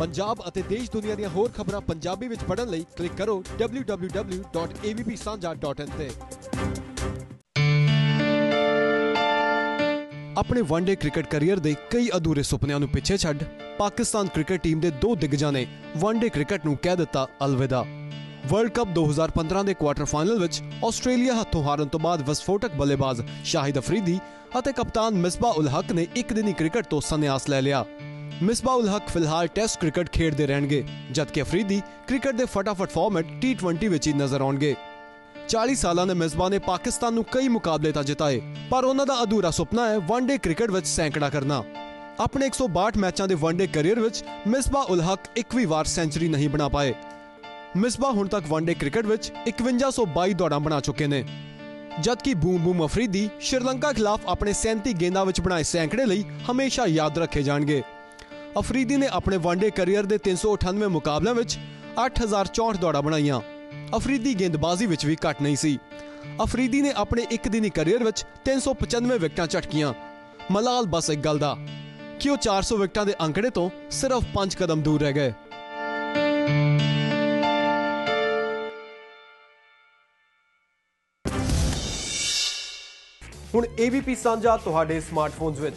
ਪੰਜਾਬ ਅਤੇ ਦੇਸ਼ ਦੁਨੀਆ ਦੀਆਂ ਹੋਰ ਖਬਰਾਂ ਪੰਜਾਬੀ ਵਿੱਚ ਪੜ੍ਹਨ ਲਈ ਕਲਿੱਕ ਕਰੋ www.avpsanja.in ਤੇ। ਆਪਣੇ ਵਨਡੇ ਕ੍ਰਿਕਟ ਕੈਰੀਅਰ ਦੇ ਕਈ ਅਧੂਰੇ ਸੁਪਨਿਆਂ ਨੂੰ ਪਿੱਛੇ ਛੱਡ, ਪਾਕਿਸਤਾਨ ਕ੍ਰਿਕਟ ਟੀਮ ਦੇ ਦੋ ਦਿੱਗਜਾਂ ਨੇ ਵਨਡੇ ਕ੍ਰਿਕਟ ਨੂੰ ਕਹਿ ਦਿੱਤਾ ਅਲਵਿਦਾ। ਵਰਲਡ ਕੱਪ 2015 ਦੇ ਕੁਆਰਟਰ ਫਾਈਨਲ ਵਿੱਚ ਆਸਟ੍ਰੇਲੀਆ ਹੱਥੋਂ ਹਾਰਨ ਤੋਂ ਬਾਅਦ ਵਿਸਫੋਟਕ ਬੱਲੇਬਾਜ਼ ਸ਼ਾਹਿਦ ਅਫਰੀਦੀ ਅਤੇ ਕਪਤਾਨ ਮਿਸਬਾ ਉਲ ਹਕ ਨੇ ਇੱਕ ਦਿਨੀ ਕ੍ਰਿਕਟ ਤੋਂ ਸੰਨਿਆਸ ਲੈ ਲਿਆ। ਮਿਸਬਾ ਉਲ ਹਕ ਫਿਲਹਾਲ ਟੈਸਟ ਕ੍ਰਿਕਟ ਖੇਡਦੇ ਰਹਿਣਗੇ, ਜਦਕਿ ਅਫਰੀਦੀ ਕ੍ਰਿਕਟ ਦੇ ਫਟਾਫਟ ਫਾਰਮੈਟ T20 ਵਿੱਚ ਹੀ ਨਜ਼ਰ ਆਉਣਗੇ। 40 ਸਾਲਾਂ ਦੇ ਮਿਸਬਾ ਨੇ ਪਾਕਿਸਤਾਨ ਨੂੰ ਕਈ ਮੁਕਾਬਲੇ ਤਾਂ ਜਿਤਾਏ, ਪਰ ਉਹਨਾਂ ਦਾ ਅਧੂਰਾ ਸੁਪਨਾ ਹੈ ਵਨਡੇ ਕ੍ਰਿਕਟ ਵਿੱਚ ਸੈਂਕੜਾ ਕਰਨਾ। ਆਪਣੇ 162 ਮੈਚਾਂ ਦੇ ਵਨਡੇ ਕੈਰੀਅਰ ਵਿੱਚ ਮਿਸਬਾ ਉਲ ਹਕ ਇੱਕ ਵੀ ਵਾਰ ਸੈਂਚਰੀ ਨਹੀਂ ਬਣਾ ਪਾਏ। ਮਿਸਬਾ ਹੁਣ ਤੱਕ ਵਨਡੇ ਕ੍ਰਿਕਟ ਵਿੱਚ 5122 ਦੌੜਾਂ ਬਣਾ ਚੁੱਕੇ ਨੇ। ਜਦਕਿ ਬੂਮ ਬੂਮ ਅਫਰੀਦੀ ਸ਼੍ਰੀਲੰਕਾ ਖਿਲਾਫ ਆਪਣੇ 37 ਗੇਂਦਾਂ ਵਿੱਚ ਬਣਾਏ ਸੈਂਕੜੇ ਲਈ ਹਮੇਸ਼ਾ ਯਾਦ ਰੱਖੇ ਜਾਣਗੇ। ਅਫਰੀਦੀ ਨੇ ਆਪਣੇ ਵਨਡੇ ਕੈਰੀਅਰ ਦੇ 398 ਮੁਕਾਬਲਿਆਂ ਵਿੱਚ 8064 ਦੌੜਾਂ ਬਣਾਈਆਂ। ਅਫਰੀਦੀ ਗੇਂਦਬਾਜ਼ੀ ਵਿੱਚ ਵੀ ਘੱਟ ਨਹੀਂ ਸੀ। ਅਫਰੀਦੀ ਨੇ ਆਪਣੇ ਇੱਕ ਦਿਨੀ ਕੈਰੀਅਰ ਵਿੱਚ 395 ਵਿਕਟਾਂ ਝਟਕੀਆਂ। ਮਲਾਲ ਬਸ ਇੱਕ ਗੱਲ ਦਾ, ਕਿ ਉਹ 400 ਵਿਕਟਾਂ ਦੇ ਅੰਕੜੇ ਤੋਂ ਸਿਰਫ 5 ਕਦਮ ਦੂਰ ਰਹਿ ਗਏ। ਹੁਣ ABP ਸਾਂਝਾ ਤੁਹਾਡੇ ਸਮਾਰਟਫੋਨਸ ਵਿੱਚ।